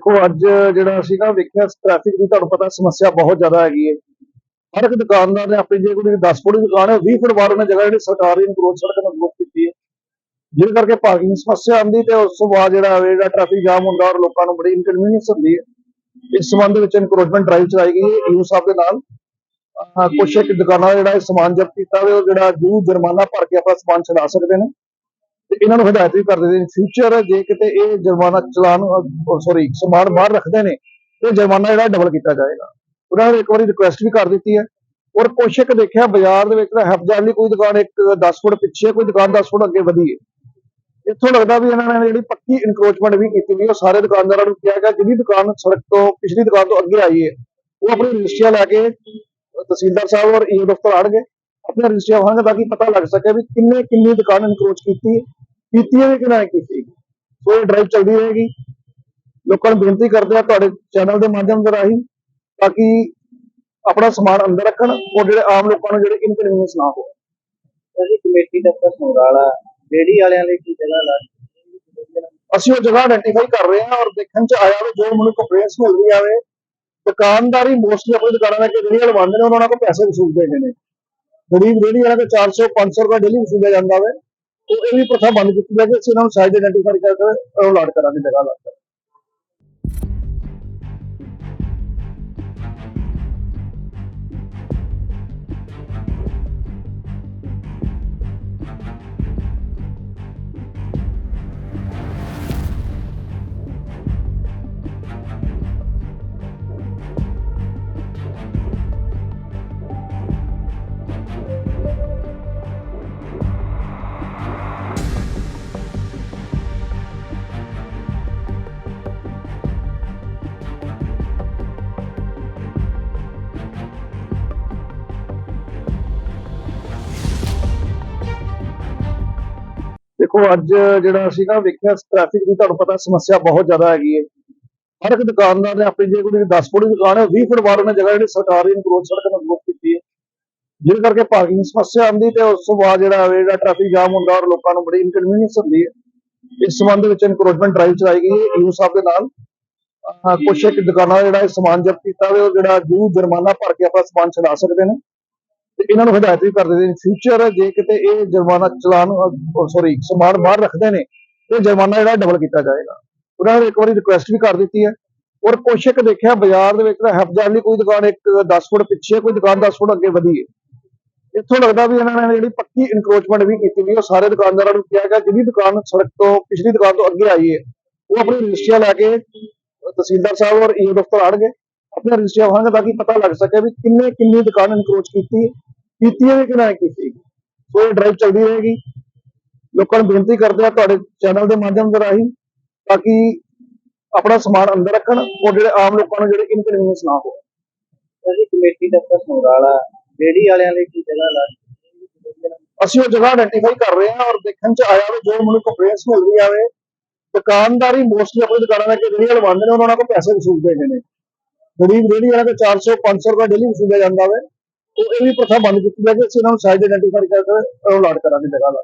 ਦੇਖੋ, ਅੱਜ ਜਿਹੜਾ ਅਸੀਂ ਨਾ ਵੇਖਿਆ ਟ੍ਰੈਫਿਕ ਦੀ, ਤੁਹਾਨੂੰ ਪਤਾ ਸਮੱਸਿਆ ਬਹੁਤ ਜ਼ਿਆਦਾ ਹੈਗੀ ਹੈ। ਹਰ ਇੱਕ ਦੁਕਾਨਦਾਰ ਨੇ ਆਪਣੀ ਜੇ ਕੋਈ 10 ਫੁੱਟ ਦੀ ਦੁਕਾਨ ਹੈ 20 ਫੁੱਟ ਬਾਹਰ ਉਹਨੇ ਜਗ੍ਹਾ ਜਿਹੜੀ ਸਰਕਾਰੀ ਇਨਕਰੋਚ ਸੜਕ ਨੂੰ ਬਲੌਕ ਕੀਤੀ ਹੈ। ਜਿਹਦੇ ਕਰਕੇ ਪਾਰਕਿੰਗ ਸਮੱਸਿਆ ਆਉਂਦੀ ਤੇ ਉਸ ਤੋਂ ਬਾਅਦ ਜਿਹੜਾ ਜਿਹੜਾ ਟ੍ਰੈਫਿਕ ਜਾਮ ਹੁੰਦਾ ਔਰ ਲੋਕਾਂ ਨੂੰ ਬੜੀ ਇਨਕਨਵੀਨੀਅੰਸ ਹੁੰਦੀ ਹੈ। ਇਸ ਸੰਬੰਧ ਵਿੱਚ ਇਨਕਰੋਚਮੈਂਟ ਡਰਾਈਵ ਚਲਾਈ ਗਈ ਹੈ ਯੂ ਸਾਹਿਬ ਦੇ ਨਾਲ। ਕੁਛ ਇੱਕ ਦੁਕਾਨਾਂ ਦਾ ਜਿਹੜਾ ਇਹ ਸਮਾਨ ਜ਼ਬਤ ਕੀਤਾ ਹੋਵੇ ਉਹ ਜਿਹੜਾ ਜੂ ਜੁਰਮਾਨਾ ਭਰ ਕੇ ਆਪਣਾ ਸਮਾਨ ਛਡਾ ਸਕਦੇ ਨੇ। ਤੇ ਇਹਨਾਂ ਨੂੰ ਹਦਾਇਤ ਵੀ ਕਰਦੇ ਨੇ ਫਿਊਚਰ ਜੇ ਕਿਤੇ ਇਹ ਜੁਰਮਾਨਾ ਚਲਾਨ ਸੌਰੀ ਸਮਾਨ ਬਾਹਰ ਰੱਖਦੇ ਨੇ ਤੇ ਜੁਰਮਾਨਾ ਜਿਹੜਾ ਡਬਲ ਕੀਤਾ ਜਾਏਗਾ। ਉਹਨਾਂ ਨੇ ਇੱਕ ਵਾਰੀ ਰਿਕੁਐਸਟ ਵੀ ਕਰ ਦਿੱਤੀ ਹੈ, ਔਰ ਕੁਛ ਇੱਕ ਦੇਖਿਆ, ਬਾਜ਼ਾਰ ਦੇ ਵਿੱਚ ਨਾ ਹਫਜ਼ਾਰ ਲਈ ਕੋਈ ਦੁਕਾਨ ਇੱਕ 10 ਫੁੱਟ ਪਿੱਛੇ ਕੋਈ ਦੁਕਾਨ 10 ਫੁੱਟ ਅੱਗੇ ਵਧੀ ਹੈ। ਇੱਥੋਂ ਲੱਗਦਾ ਵੀ ਇਹਨਾਂ ਨੇ ਜਿਹੜੀ ਪੱਕੀ ਇਨਕਰੋਚਮੈਂਟ ਵੀ ਕੀਤੀ ਵੀ ਉਹ ਸਾਰੇ ਦੁਕਾਨਦਾਰਾਂ ਨੂੰ ਕਿਹਾ ਗਿਆ, ਜਿਹੜੀ ਦੁਕਾਨ ਸੜਕ ਤੋਂ, ਪਿਛਲੀ ਦੁਕਾਨ ਤੋਂ ਅੱਗੇ ਆਈ ਹੈ, ਉਹ ਆਪਣੀ ਰਜਿਸਟਰੀਆਂ ਲੈ ਕੇ ਤਹਿਸੀਲਦਾਰ ਸਾਹਿਬ ਔਰ ਈਓ ਦਫ਼ਤਰ ਆਣਗੇ ਆਪਣੇ ਰਜਿਸਟਰੀਆਂ ਹੋਣਗੇ ਤਾਂ ਕਿ ਪਤਾ ਲੱਗ ਸਕੇ ਵੀ ਕਿੰਨੇ ਕਿੰਨੀ ਦੁਕਾਨ ਇਨਕਰੋਚ ਕੀਤੀ ਕੀਤੀ ਹੈ ਵੀ ਕਿ ਨਹੀਂ ਕੀਤੀ। ਸੋ ਇਹ ਡਰਾਈਵ ਚੱਲਦੀ ਰਹੇਗੀ। ਲੋਕਾਂ ਨੂੰ ਬੇਨਤੀ ਕਰਦੇ ਆ ਤੁਹਾਡੇ ਚੈਨਲ ਦੇ ਮਾਧਿਅਮ ਦੇ ਰਾਹੀਂ ਤਾਂ ਕਿ ਆਪਣਾ ਸਮਾਨ ਅੰਦਰ ਰੱਖਣ ਔਰ ਜਿਹੜੇ ਆਮ ਲੋਕਾਂ ਨੂੰ ਜਿਹੜੇ ਇਨਕਨਵੀਨੀਅੰਸ ਨਾ ਹੋਵੇ ਅਸੀਂ ਕਮੇਟੀ ਦਫ਼ਤਰ ਸਮਰਾਲਾ ਰੇੜੀ ਵਾਲਿਆਂ ਲਈ ਕੀ ਜਗ੍ਹਾ ਲਾ ਅਸੀਂ ਉਹ ਜਗ੍ਹਾ ਆਇਡੈਂਟੀਫਾਈ ਕਰ ਰਹੇ ਹਾਂ ਔਰ ਦੇਖਣ ਚ ਆਇਆ ਵੀ ਜੋ ਮੈਨੂੰ ਕੰਪਲੇਂਟਸ ਮਿਲ ਰਹੀ ਆਵੇ ਦੁਕਾਨਦਾਰੀ ਮੋਸਟਲੀ ਆਪਣੀ ਦੁਕਾਨਾਂ ਦਾ ਕਿ ਲਵਾਉਂਦੇ ਨੇ ਉਹਨਾਂ ਕੋਲ ਪੈਸੇ ਵਸੂਲਦੇ ਨੇ। ਗਰੀਬ ਰੇਹੜੀ ਵਾਲਾ ਤੇ 400 500 ਰੁਪਏ ਡੇਲੀ ਵਸੂਲਿਆ ਜਾਂਦਾ ਵੇ। ਤੇ ਇਹ ਵੀ ਪ੍ਰਥਾ ਬੰਦ ਕੀਤੀ ਜਾਵੇ, ਅਸੀਂ ਇਹਨਾਂ ਨੂੰ ਸਾਈਜ਼ ਆਇਡੈਂਟੀਫਾਈ ਕਰਕੇ ਉਹ ਲਾਟ ਕਰਾਂਗੇ, ਜਗ੍ਹਾ ਲਾ ਦੇਖੋ, ਅੱਜ ਜਿਹੜਾ ਅਸੀਂ ਨਾ ਵੇਖਿਆ ਟ੍ਰੈਫਿਕ ਦੀ, ਤੁਹਾਨੂੰ ਪਤਾ ਸਮੱਸਿਆ ਬਹੁਤ ਜ਼ਿਆਦਾ ਹੈਗੀ ਹੈ। ਹਰ ਇੱਕ ਦੁਕਾਨਦਾਰ ਨੇ ਆਪਣੀ ਜੇ ਕੋਈ 10 ਫੁੱਟ ਦੀ ਦੁਕਾਨ ਹੈ 20 ਫੁੱਟ ਬਾਹਰ ਉਹਨੇ ਜਗ੍ਹਾ ਜਿਹੜੀ ਸਰਕਾਰੀ ਇਨਕਰੋਚ ਸੜਕ ਨੂੰ ਬਲੌਕ ਕੀਤੀ ਹੈ। ਜਿਹਦੇ ਕਰਕੇ ਪਾਰਕਿੰਗ ਸਮੱਸਿਆ ਆਉਂਦੀ ਤੇ ਉਸ ਤੋਂ ਬਾਅਦ ਜਿਹੜਾ ਜਿਹੜਾ ਟ੍ਰੈਫਿਕ ਜਾਮ ਹੁੰਦਾ, ਔਰ ਲੋਕਾਂ ਨੂੰ ਬੜੀ ਇਨਕਨਵੀਨੀਅੰਸ ਹੁੰਦੀ ਹੈ। ਇਸ ਸੰਬੰਧ ਵਿੱਚ ਇਨਕਰੋਚਮੈਂਟ ਡਰਾਈਵ ਚਲਾਈ ਗਈ ਹੈ ਯੂ ਸਾਹਿਬ ਦੇ ਨਾਲ। ਕੁਛ ਇੱਕ ਦੁਕਾਨਾਂ ਦਾ ਜਿਹੜਾ ਸਮਾਨ ਜ਼ਬਤ ਕੀਤਾ ਹੋਵੇ ਉਹ ਜਿਹੜਾ ਜੂ ਜੁਰਮਾਨਾ ਭਰ ਕੇ ਆਪਣਾ ਸਮਾਨ ਛਡਾ ਸਕਦੇ ਨੇ। ਤੇ ਇਹਨਾਂ ਨੂੰ ਹਦਾਇਤ ਵੀ ਕਰਦੇ ਨੇ ਫਿਊਚਰ ਜੇ ਕਿਤੇ ਇਹ ਜੁਰਮਾਨਾ ਚਲਾਨ ਸੌਰੀ ਸਮਾਨ ਬਾਹਰ ਰੱਖਦੇ ਨੇ ਤੇ ਜੁਰਮਾਨਾ ਜਿਹੜਾ ਡਬਲ ਕੀਤਾ ਜਾਏਗਾ। ਉਹਨਾਂ ਨੇ ਇੱਕ ਵਾਰੀ ਰਿਕੁਐਸਟ ਵੀ ਕਰ ਦਿੱਤੀ ਹੈ। ਔਰ ਕੁਛ ਦੇਖਿਆ, ਬਾਜ਼ਾਰ ਦੇ ਵਿੱਚ ਨਾ ਹਫਜ਼ਾਰ ਲਈ ਕੋਈ ਦੁਕਾਨ, ਇੱਕ 10 ਫੁੱਟ ਪਿੱਛੇ ਕੋਈ ਦੁਕਾਨ 10 ਫੁੱਟ ਅੱਗੇ ਵਧੀ ਹੈ। ਇੱਥੋਂ ਲੱਗਦਾ ਵੀ ਇਹਨਾਂ ਨੇ ਜਿਹੜੀ ਪੱਕੀ ਇਨਕਰੋਚਮੈਂਟ ਵੀ ਕੀਤੀ ਵੀ ਉਹ ਸਾਰੇ ਦੁਕਾਨਦਾਰਾਂ ਨੂੰ ਕਿਹਾ ਗਿਆ ਜਿਹੜੀ ਦੁਕਾਨ ਸੜਕ ਤੋਂ, ਪਿਛਲੀ ਦੁਕਾਨ ਤੋਂ ਅੱਗੇ ਆਈ ਹੈ, ਉਹ ਆਪਣੀ ਰਜਿਸਟਰੀਆਂ ਲੈ ਕੇ ਤਹਿਸੀਲਦਾਰ ਸਾਹਿਬ ਔਰ ਈਓ ਦਫ਼ਤਰ ਆਣਗੇ ਆਪਣੇ ਰਜਿਸਟਰੀਆਂ ਹੋਣਗੇ ਤਾਂ ਕਿ ਪਤਾ ਲੱਗ ਸਕੇ ਵੀ ਕਿੰਨੇ ਕਿੰਨੀ ਦੁਕਾਨ ਇਨਕਰੋਚ ਕੀਤੀ ਕੀਤੀ ਹੈ ਵੀ ਕਿ ਕੀਤੀ। ਸੋ ਇਹ ਡਰਾਈਵ ਚੱਲਦੀ ਰਹੇਗੀ। ਲੋਕਾਂ ਨੂੰ ਬੇਨਤੀ ਕਰਦੇ ਆ ਤੁਹਾਡੇ ਚੈਨਲ ਦੇ ਮਾਧਿਅਮ ਦੇ ਰਾਹੀਂ ਤਾਂ ਕਿ ਆਪਣਾ ਸਮਾਨ ਅੰਦਰ ਰੱਖਣ ਔਰ ਜਿਹੜੇ ਆਮ ਲੋਕਾਂ ਨੂੰ ਜਿਹੜੇ ਇਨਕਨਵੀਨੀਅੰਸ ਨਾ ਹੋਵੇ ਅਸੀਂ ਕਮੇਟੀ ਦਫ਼ਤਰ ਸਮਰਾਲਾ ਰੇੜੀ ਵਾਲਿਆਂ ਲਈ ਕੀ ਜਗ੍ਹਾ ਲਾ ਅਸੀਂ ਉਹ ਜਗ੍ਹਾ ਆਇਡੈਂਟੀਫਾਈ ਕਰ ਰਹੇ ਹਾਂ ਔਰ ਦੇਖਣ ਚ ਆਇਆ ਵੀ ਜੋ ਮੈਨੂੰ ਕੰਪਲੇਂਟਸ ਮਿਲ ਰਹੀ ਆਵੇ ਦੁਕਾਨਦਾਰੀ ਮੋਸਟਲੀ ਆਪਣੀ ਦੁਕਾਨਾਂ ਦਾ ਕਿ ਲਵਾਉਂਦੇ ਨੇ ਉਹਨਾਂ ਕੋਲ ਪੈਸੇ ਵਸੂਲਦੇ ਨੇ। ਗਰੀਬ ਰੇਹੜੀ ਵਾਲਾ ਤੇ 400 500 ਰੁਪਏ ਡੇਲੀ ਵਸੂਲਿਆ ਜਾਂਦਾ ਵੇ। ਤੇ ਇਹ ਵੀ ਪ੍ਰਥਾ ਬੰਦ ਕੀਤੀ ਜਾਵੇ ਅਸੀਂ ਇਹਨਾਂ ਨੂੰ ਸਾਈਜ਼ ਆਇਡੈਂਟੀਫਾਈ ਕਰਕੇ ਉਹ ਲਾਟ ਕਰਾਂਗੇ, ਜਗ੍ਹਾ ਲਾ